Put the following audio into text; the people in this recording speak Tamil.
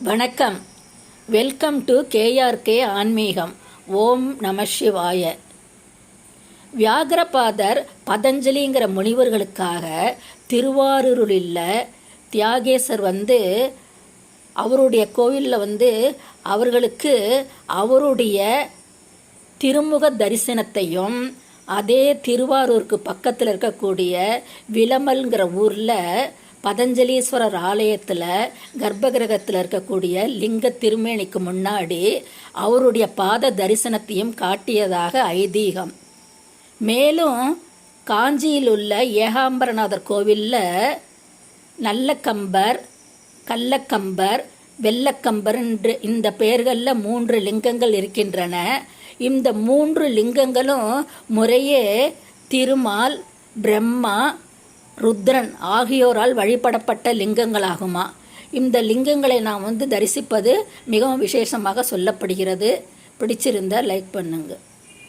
வணக்கம். வெல்கம் டு கேஆர்கே ஆன்மீகம் ஓம் நம சிவாய. வியாகரபாதர் பதஞ்சலிங்கிற முனிவர்களுக்காக திருவாரூரில் தியாகேசர் வந்து அவருடைய கோவிலில் வந்து அவர்களுக்கு அவருடைய திருமுக தரிசனத்தையும் அதே திருவாரூருக்கு பக்கத்தில் இருக்கக்கூடிய விளமல்ங்கிற ஊரில் பதஞ்சலீஸ்வரர் ஆலயத்தில் கர்ப்பகிரகத்தில் இருக்கக்கூடிய லிங்க திருமேனிக்கு முன்னாடி அவருடைய பாத தரிசனத்தையும் காட்டியதாக ஐதீகம். மேலும் காஞ்சியில் உள்ள ஏகாம்பரநாதர் கோவிலில் நல்லக்கம்பர் கள்ளக்கம்பர் வெள்ளக்கம்பர் என்று இந்த பெயர்களில் மூன்று லிங்கங்கள் இருக்கின்றன. இந்த மூன்று லிங்கங்களும் முறையே திருமால் பிரம்மா ருத்ரன் ஆகியோரால் வழிபடப்பட்ட லிங்கங்களாகுமா? இந்த லிங்கங்களை நாம் வந்து தரிசிப்பது மிகவும் விசேஷமாக சொல்லப்படுகிறது. பிடிச்சிருந்தால் லைக் பண்ணுங்கள்